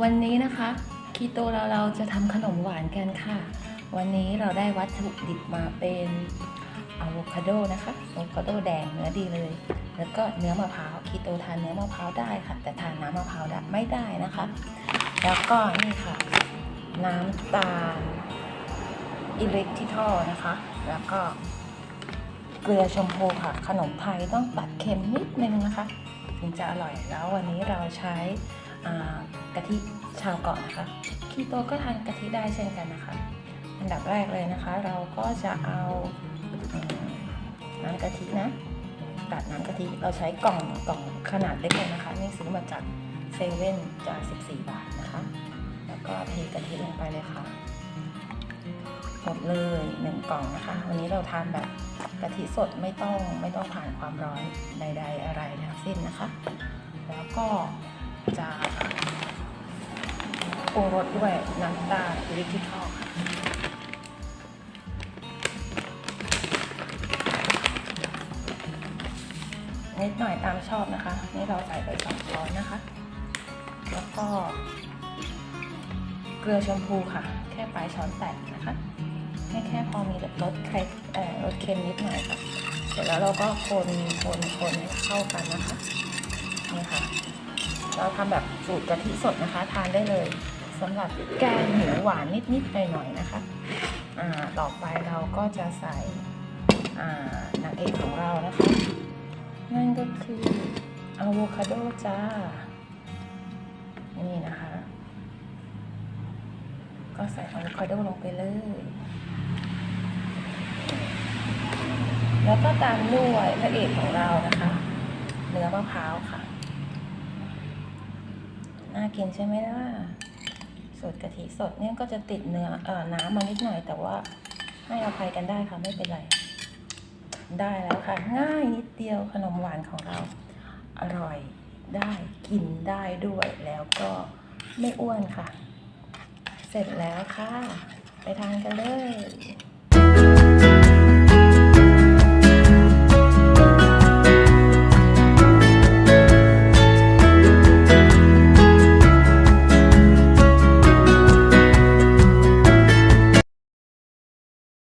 วันนี้นะคะคีโตเราเราจะทำขนมหวานกันค่ะ วันนี้เราได้วัตถุดิบมาเป็นอะโวคาโดนะคะอะโวคาโดแดงเนื้อดีเลย แล้วก็เนื้อมะพร้าวคีโตทานเนื้อมะพร้าวได้ค่ะ แต่ทานน้ำมะพร้าวได้ไม่ได้นะคะ แล้วก็นี่ค่ะ น้ำตาลอิเล็กทิทอลนะคะ แล้วก็เกลือชมพูค่ะ ขนมไทยต้องตัดเค็มนิดนึงนะคะ ถึงจะอร่อยแล้ววันนี้เราใช้ กะทิชาวเกาะนะคะคีโตก็ทานกะทิได้เช่นกันนะคะ อันดับแรกเลยนะคะ เราก็จะเอาน้ำกะทินะตัดน้ำกะทิเราใช้กล่องกล่องขนาดเล็กเลยนะคะ นี่ซื้อมาจากเซเว่นจะ14 บาทนะคะ แล้วก็เทกะทิลงไปเลยค่ะหมดเลยหนึ่งกล่องนะคะ วันนี้เราทานแบบกะทิสดไม่ต้องไม่ต้องผ่านความร้อนใด ๆ อะไรทั้งสิ้นนะคะ แล้วก็ จะปรุงรสด้วยน้ำตาลอิเล็กทริคอลนิดหน่อยตามชอบนะคะ นี่เราใส่ไปสองช้อนนะคะ แล้วก็ เกลือชมพูค่ะ แค่ปลายช้อนแตะนะคะ ให้แค่พอมีรสเค็มรสเค็มนิดหน่อยค่ะ เสร็จแล้วเราก็คนคนคนให้เข้ากันนะคะ นี่ค่ะ เราทำแบบสูตรกะทิสดนะคะ ทานได้เลยสำหรับแกงหมูหวานนิดๆหน่อยๆนะคะอ่าต่อไปเราก็จะใส่อ่านางเอกของเรานะคะ นั่นก็คืออะโวคาโดจ้า นี่นะคะ ก็ใส่อะโวคาโดลงไปเลย แล้วก็ตามด้วยพระเอกของเรานะคะ เนื้อมะพร้าวค่ะ น่ากินใช่ไหมล่ะสูตรกะทิสดเนี่ยก็จะติดเนื้อเอ่อน้ำมานิดหน่อย แต่ว่าให้อภัยกันได้ค่ะไม่เป็นไร ได้แล้วค่ะ ง่ายนิดเดียวขนมหวานของเรา อร่อยได้กินได้ด้วยแล้วก็ไม่อ้วนค่ะ เสร็จแล้วค่ะ ไปทานกันเลย